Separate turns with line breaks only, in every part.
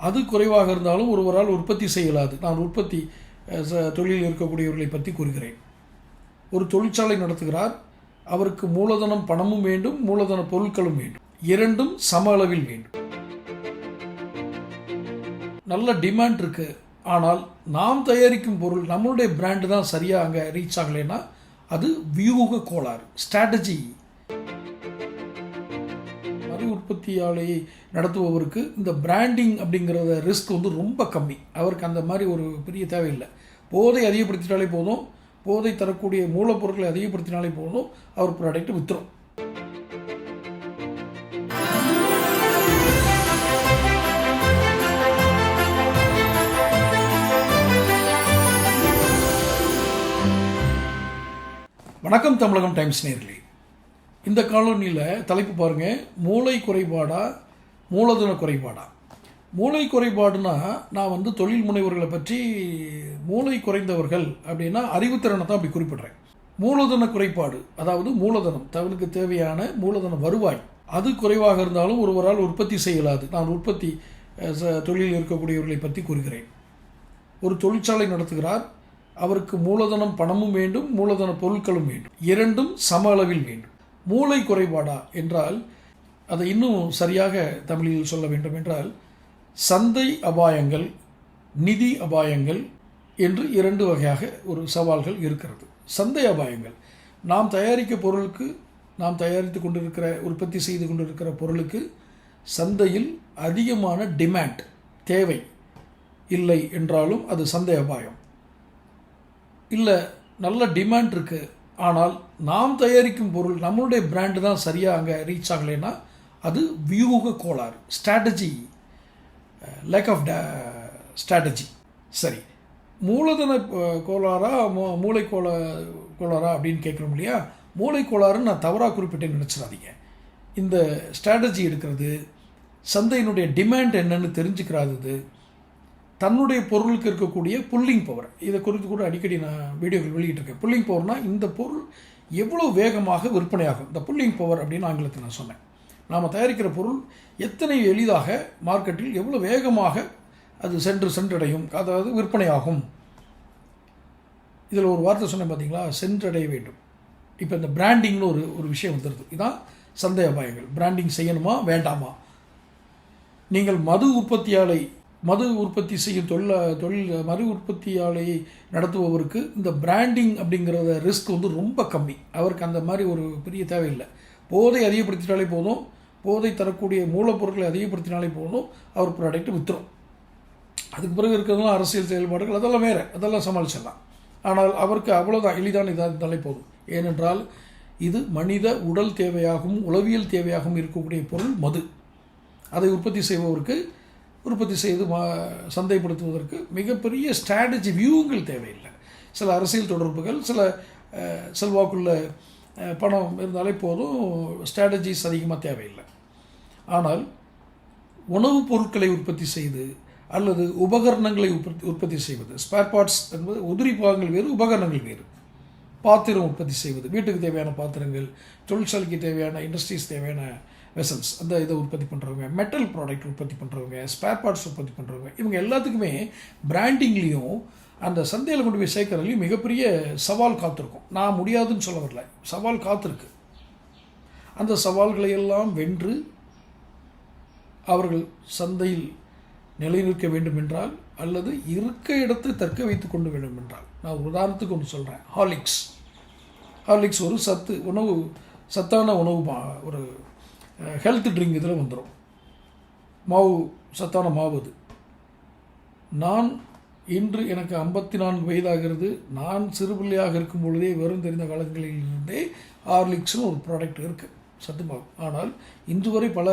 அது குறைவாக இருந்தாலும் ஒருவரால் உற்பத்தி செய்யலாது. நான் உற்பத்தி ச- தொழிலில் இருக்கக்கூடியவர்களை பற்றி கூறுகிறேன். ஒரு தொழிற்சாலை நடத்துகிறார். அவருக்கு மூலதனம் பணமும் வேண்டும் மூலதன பொருட்களும் வேண்டும். இரண்டும் சம அளவில் வேண்டும். நல்ல டிமாண்ட் இருக்கு. ஆனால் நாம் தயாரிக்கும் பொருள் நம்மளுடைய பிராண்டு தான் சரியாக அங்கே ரீச் ஆகலைன்னா அது வியூக கோளாறு ஸ்ட்ராட்டஜி உற்பத்தி ஆலையை நடத்துபவருக்கு இந்த பிராண்டிங் அப்படிங்கிறத ரிஸ்க் வந்து ரொம்ப கம்மி. அவருக்கு அந்த மாதிரி ஒரு பெரிய தேவையில்லை. போதை அதிகப்படுத்தினாலே போதும். போதை தரக்கூடிய மூலப்பொருட்களை அதிகப்படுத்தினாலே போதும். அவர் ப்ராடக்ட் வித்துரும். வணக்கம் தமிழகம் டைம்ஸ் நேர்களே இந்த காலனியில் தலைப்பு பாருங்கள் மூளை குறைபாடா மூலதன குறைபாடா? மூளை குறைபாடுனா நான் வந்து தொழில் முனைவர்களை பற்றி மூளை குறைந்தவர்கள் அப்படின்னா அறிவுத்திறனை தான் அப்படி குறிப்பிடுறேன். மூலதன குறைபாடு அதாவது மூலதனம் தவனுக்கு தேவையான மூலதன வருவாய் அது குறைவாக இருந்தாலும் ஒருவரால் உற்பத்தி செய்யலாது. நான் உற்பத்தி ச- தொழிலில் இருக்கக்கூடியவர்களை பற்றி கூறுகிறேன். ஒரு தொழிற்சாலை நடத்துகிறார். அவருக்கு மூலதனம் பணமும் வேண்டும் மூலதன பொருட்களும் வேண்டும். இரண்டும் சம அளவில் வேண்டும். மூளை குறைபாடா என்றால் அதை இன்னும் சரியாக தமிழில் சொல்ல வேண்டும் என்றால் சந்தை அபாயங்கள் நிதி அபாயங்கள் என்று இரண்டு வகையாக ஒரு சவால்கள் இருக்கிறது. சந்தை அபாயங்கள். நாம் தயாரிக்க பொருளுக்கு நாம் தயாரித்து கொண்டிருக்கிற உற்பத்தி செய்து கொண்டிருக்கிற பொருளுக்கு சந்தையில் அதிகமான டிமாண்ட் தேவை. இல்லை என்றாலும் அது சந்தை அபாயம். இல்லை நல்ல டிமாண்ட் இருக்குது ஆனால் நாம் தயாரிக்கும் பொருள் நம்மளுடைய பிராண்டு தான் சரியாக அங்கே ரீச் ஆகலைன்னா அது வியூக கோளாறு ஸ்ட்ராட்டஜி லேக் ஆஃப் ஸ்ட்ராட்டஜி சரி. மூலதன கோளாறா மூ- மூளை கோளா கோளாறா அப்படின்னு கேட்குறோம் இல்லையா? மூளை கோளாறுன்னு நான் தவறாக குறிப்பிட்டேன்னு நினச்சிடாதீங்க. இந்த ஸ்ட்ராட்டஜி எடுக்கிறது சந்தையினுடைய டிமாண்ட் என்னன்னு தெரிஞ்சுக்கிறாதது தன்னுடைய பொருளுக்கு இருக்கக்கூடிய புல்லிங் பவர் இதை குறித்து கூட அடிக்கடி நான் வீடியோக்கள் வெளியிட்டிருக்கேன். புல்லிங் பவர்னா இந்த பொருள் எவ்வளோ வேகமாக விற்பனையாகும். இந்த புல்லிங் பவர் அப்படின்னு ஆங்கிலத்தில் நான் சொன்னேன். நாம் தயாரிக்கிற பொருள் எத்தனை எளிதாக மார்க்கெட்டில் எவ்வளோ வேகமாக அது சென்று சென்றடையும். அதாவது விற்பனையாகும். இதில் ஒரு வார்த்தை சொன்னேன் பார்த்தீங்களா சென்றடைய வேண்டும். இப்போ இந்த பிராண்டிங்னு ஒரு ஒரு விஷயம் வந்துடுது இதான் சந்தை அபாயங்கள். பிராண்டிங் செய்யணுமா? வேண்டாமா? நீங்கள் மது உற்பத்தியாலை மது உற்பத்தி செய்யும் தொழில தொழில் மது உற்பத்தி ஆலையை நடத்துபவருக்கு இந்த பிராண்டிங் அப்படிங்கிறத ரிஸ்க் வந்து ரொம்ப கம்மி. அவருக்கு அந்த மாதிரி ஒரு பெரிய தேவையில்லை. போதை அதிகப்படுத்தினாலே போதும். போதை தரக்கூடிய மூலப்பொருட்களை அதிகப்படுத்தினாலே போதும். அவர் ப்ராடக்ட் விற்றுரும் அதுக்கு பிறகு இருக்கிறதுலாம் அரசியல் செயல்பாடுகள் அதெல்லாம் வேறு. அதெல்லாம் சமாளிச்சிடலாம். ஆனால் அவருக்கு அவ்வளோதான் எளிதான இதாக இருந்தாலே போதும். ஏனென்றால் இது மனித உடல் தேவையாகவும் உளவியல் தேவையாகவும் இருக்கக்கூடிய பொருள் மது. அதை உற்பத்தி செய்பவருக்கு உற்பத்தி செய்து மா சந்தைப்படுத்துவதற்கு மிகப்பெரிய ஸ்ட்ராட்டஜி வியூங்கள் தேவையில்லை. சில அரசியல் தொடர்புகள் சில செல்வாக்குள்ள பணம் இருந்தாலே போதும் ஸ்ட்ராட்டஜிஸ் அதிகமாக தேவையில்லை. ஆனால் உணவுப் பொருட்களை உற்பத்தி செய்து அல்லது உபகரணங்களை உற்பத்தி உற்பத்தி செய்வது ஸ்பேர் பார்ட்ஸ் என்பது உதிரி பாகங்கள் வேறு உபகரணங்கள் வேறு. பாத்திரம் உற்பத்தி செய்வது வீட்டுக்கு தேவையான பாத்திரங்கள் தொழிற்சாலைக்கு தேவையான இண்டஸ்ட்ரீஸ் தேவையான வெசல்ஸ் அந்த இதை உற்பத்தி பண்ணுறவங்க மெட்டல் ப்ராடக்ட் உற்பத்தி பண்ணுறவங்க ஸ்பேர் பார்ட்ஸ் உற்பத்தி பண்ணுறவங்க இவங்க எல்லாத்துக்குமே பிராண்டிங்லேயும் அந்த சந்தையில் கொண்டு போய் சேர்க்கறதுலையும் மிகப்பெரிய சவால் காத்திருக்கும் நான் முடியாதுன்னு சொல்ல வரல. சவால் காத்திருக்கு. அந்த சவால்களை எல்லாம் வென்று அவர்கள் சந்தையில் நிலைநிற்க வேண்டும் என்றால் அல்லது இருக்க இடத்தை தக்க வைத்து கொண்டு வேண்டும் என்றால் நான் ஒரு உதாரணத்துக்கு ஒன்று சொல்கிறேன் ஹார்லிக்ஸ் ஹார்லிக்ஸ் ஒரு சத்து உணவு சத்தான உணவு மா- ஒரு ஹெல்த் ட்ரிங்க் இதில் வந்துடும் மாவு சத்தான மாவு அது. நான் இன்று எனக்கு ஐம்பத்தி நான்கு வயதாகிறது. நான் சிறுபிள்ளையாக இருக்கும் பொழுதே வெறும் தெரிந்த காலங்களிலிருந்தே ஹார்லிக்ஸ்னு ஒரு ப்ராடக்ட் இருக்குது சத்து மாவு. ஆனால் இன்று வரை பல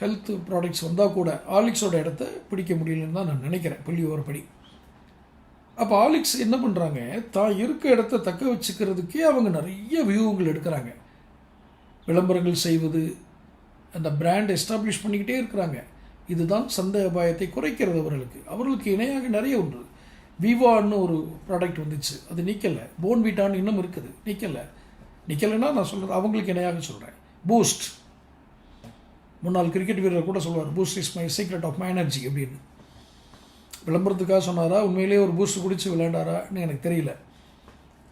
ஹெல்த் ப்ராடக்ட்ஸ் வந்தால் கூட ஹார்லிக்ஸோட இடத்த பிடிக்க முடியலன்னு தான் நான் நினைக்கிறேன் புள்ளி ஓரப்படி. அப்போ ஆலிக்ஸ் என்ன பண்ணுறாங்க தான் இருக்க இடத்த தக்க வச்சுக்கிறதுக்கே அவங்க நிறைய வியூகங்கள் எடுக்கிறாங்க. விளம்பரங்கள் செய்வது அந்த பிராண்ட் எஸ்டாப்ளிஷ் பண்ணிக்கிட்டே இருக்கிறாங்க. இதுதான் சந்த அபாயத்தை குறைக்கிறது அவர்களுக்கு. அவர்களுக்கு இணையாக நிறைய ஒன்று. விவான்னு ஒரு ப்ராடக்ட் வந்துச்சு. அது நிற்கலை போன் வீட்டான்னு இன்னும் இருக்குது. நிற்கலை நிற்கலைன்னா நான் சொல்கிறது அவங்களுக்கு இணையாக சொல்கிறேன் பூஸ்ட் முன்னாள் கிரிக்கெட் வீரர் கூட சொல்லுவார் boost is my secret of my energy அப்படின்னு. விளம்பரத்துக்காக சொன்னாரா? உண்மையிலேயே ஒரு பூஸ்ட் குடித்து விளையாண்டாரான்னு எனக்கு தெரியல.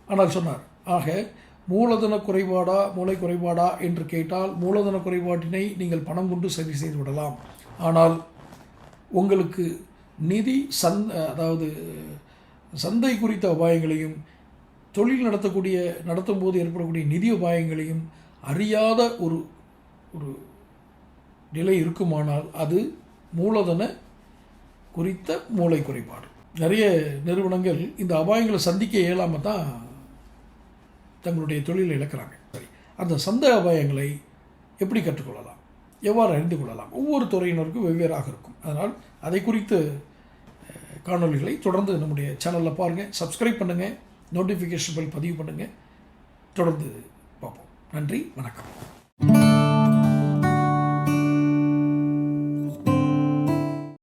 ஆனால் சொன்னார் ஆக மூலதன குறைபாடா மூளை குறைபாடா என்று கேட்டால் மூலதன குறைபாட்டினை நீங்கள் பணம் கொண்டு சரி செய்து விடலாம். ஆனால் உங்களுக்கு நிதி சந் அதாவது சந்தை குறித்த அபாயங்களையும் தொழில் நடத்தக்கூடிய நடத்தும் போது ஏற்படக்கூடிய நிதி அபாயங்களையும் அறியாத ஒரு ஒரு நிலை இருக்குமானால் அது மூலதன குறித்த மூளை குறைபாடு. நிறைய நிறுவனங்கள் இந்த அபாயங்களை சந்திக்க இயலாமல் தான் தங்களுடைய தொழிலை இழக்கிறாங்க. சரி. அந்த சந்தை அபாயங்களை எப்படி கற்றுக்கொள்ளலாம்? எவ்வாறு அறிந்து கொள்ளலாம்? ஒவ்வொரு துறையினருக்கும் வெவ்வேறாக இருக்கும். அதனால் அதை குறித்து காணொலிகளை காணொளிகளை தொடர்ந்து நம்முடைய சேனலில் பாருங்கள் சப்ஸ்கிரைப் பண்ணுங்கள் நோட்டிஃபிகேஷன் பதிவு பண்ணுங்கள் தொடர்ந்து பார்ப்போம். நன்றி. வணக்கம்.